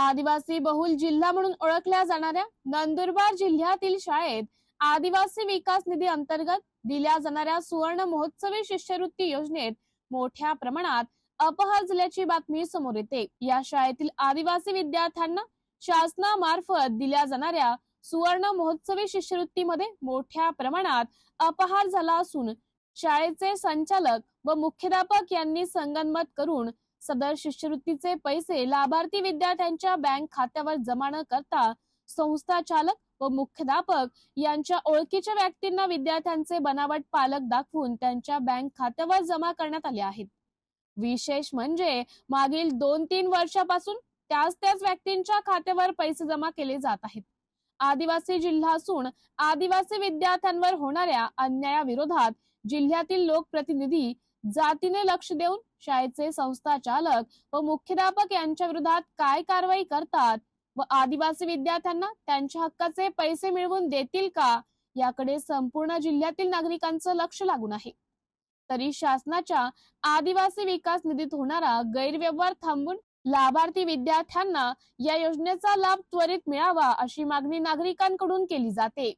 आदिवासी बहुल जिल्हा म्हणून ओळखल्या जाणाऱ्या नंदुरबार जिल्ह्यातील शाळेत आदिवासी विकास निधी अंतर्गत दिल्या जाणाऱ्या सुवर्ण महोत्सवी शिष्यवृत्ती योजनेत मोठ्या प्रमाणात अपहार झाल्याची बातमी समोर येते. या शाळेतील आदिवासी विद्यार्थ्यांना शासनामार्फत दिल्या जाणाऱ्या सुवर्ण महोत्सवी शिष्यवृत्तीमध्ये मोठ्या प्रमाणात अपहार झाला असून शाळेचे संचालक व मुख्याध्यापक यांनी संगनमत करून सदर शिष्यवृत्तीचे पैसे लाभार्थी विद्यार्थ्यांच्या बँक खात्यावर जमा न करता संस्था चालक व मुख्याध्यापक यांच्या ओळखीच्या व्यक्तींना विद्यार्थ्यांचे बनावट पालक दाखवून त्यांच्या बँक खात्यावर जमा करण्यात आले आहेत. विशेष म्हणजे मागील दोन तीन वर्षापासून त्याच त्याच व्यक्तींच्या खात्यावर पैसे जमा केले जात आहेत. आदिवासी जिल्हा असून आदिवासी विद्यार्थ्यांवर होणाऱ्या अन्यायाविरोधात जिल्ह्यातील लोकप्रतिनिधी जातीने लक्ष देऊन शाळेचे संस्था चालक व मुख्याध्यापक यांच्या विरोधात काय कारवाई करतात? व आदिवासी विद्यार्थ्यांना त्यांच्या हक्काचे पैसे मिळवून देतील का? याकडे संपूर्ण जिल्ह्यातील नागरिकांचं लक्ष लागून आहे. तरी शासनाच्या आदिवासी विकास निधीत होणारा गैरव्यवहार थांबून लाभार्थी विद्यार्थ्यांना या योजनेचा लाभ त्वरित मिळावा अशी मागणी नागरिकांकडून केली जाते.